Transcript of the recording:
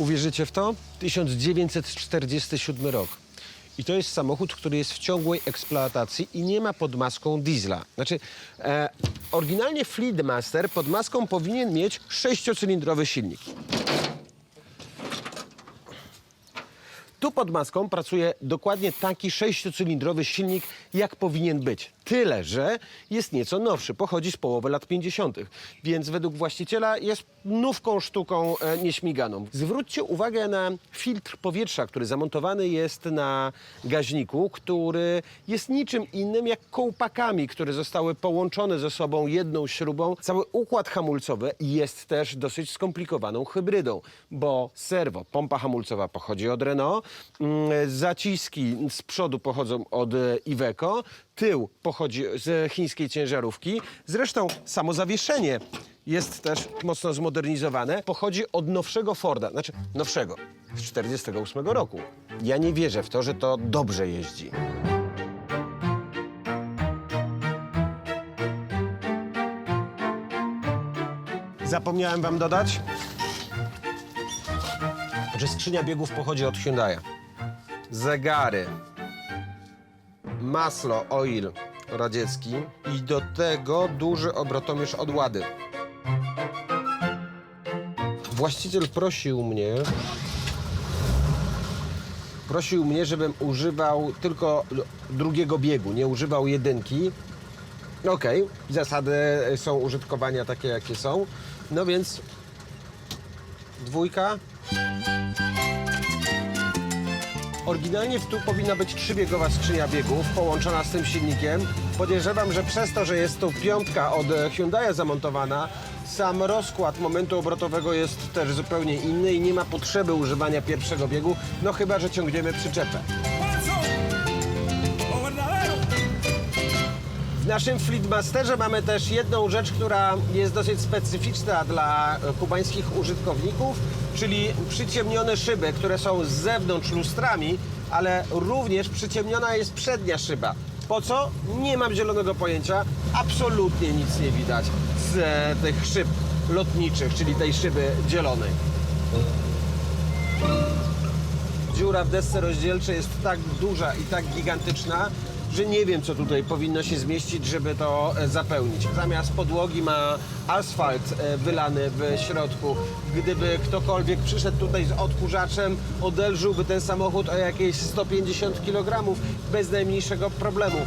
Uwierzycie w to? 1947 rok. I to jest samochód, który jest w ciągłej eksploatacji i nie ma pod maską diesla. Znaczy, e, oryginalnie Fleetmaster pod maską powinien mieć sześciocylindrowy silnik. Tu pod maską pracuje dokładnie taki sześciocylindrowy silnik, jak powinien być. Tyle, że jest nieco nowszy, pochodzi z połowy lat 50., więc według właściciela jest nówką sztuką e, nieśmiganą. Zwróćcie uwagę na filtr powietrza, który zamontowany jest na gaźniku, który jest niczym innym jak kołpakami, które zostały połączone ze sobą jedną śrubą. Cały układ hamulcowy jest też dosyć skomplikowaną hybrydą, bo serwo, pompa hamulcowa pochodzi od Renault, zaciski z przodu pochodzą od e, Iveco, tył pochodzi z chińskiej ciężarówki. Zresztą samo zawieszenie jest też mocno zmodernizowane. Pochodzi od nowszego Forda, znaczy nowszego, z 48 roku. Ja nie wierzę w to, że to dobrze jeździ. Zapomniałem wam dodać, że skrzynia biegów pochodzi od Hyundai'a. Zegary, masło, oil radziecki i do tego duży obrotomierz od Łady. Właściciel prosił mnie, prosił mnie, żebym używał tylko drugiego biegu, nie używał jedynki. Okej, zasady są użytkowania takie, jakie są. No więc dwójka. Oryginalnie tu powinna być trzybiegowa skrzynia biegów połączona z tym silnikiem. Podejrzewam, że przez to, że jest tu piątka od Hyundai'a zamontowana, sam rozkład momentu obrotowego jest też zupełnie inny i nie ma potrzeby używania pierwszego biegu, no chyba, że ciągniemy przyczepę. Naszym Fleetmasterze mamy też jedną rzecz, która jest dosyć specyficzna dla kubańskich użytkowników, czyli przyciemnione szyby, które są z zewnątrz lustrami, ale również przyciemniona jest przednia szyba. Po co? Nie mam zielonego pojęcia. Absolutnie nic nie widać z tych szyb lotniczych, czyli tej szyby dzielonej. Dziura w desce rozdzielczej jest tak duża i tak gigantyczna, że nie wiem, co tutaj powinno się zmieścić, żeby to e, zapełnić. Zamiast podłogi ma asfalt e, wylany w środku. Gdyby ktokolwiek przyszedł tutaj z odkurzaczem, odelżyłby ten samochód o jakieś 150 kg bez najmniejszego problemu.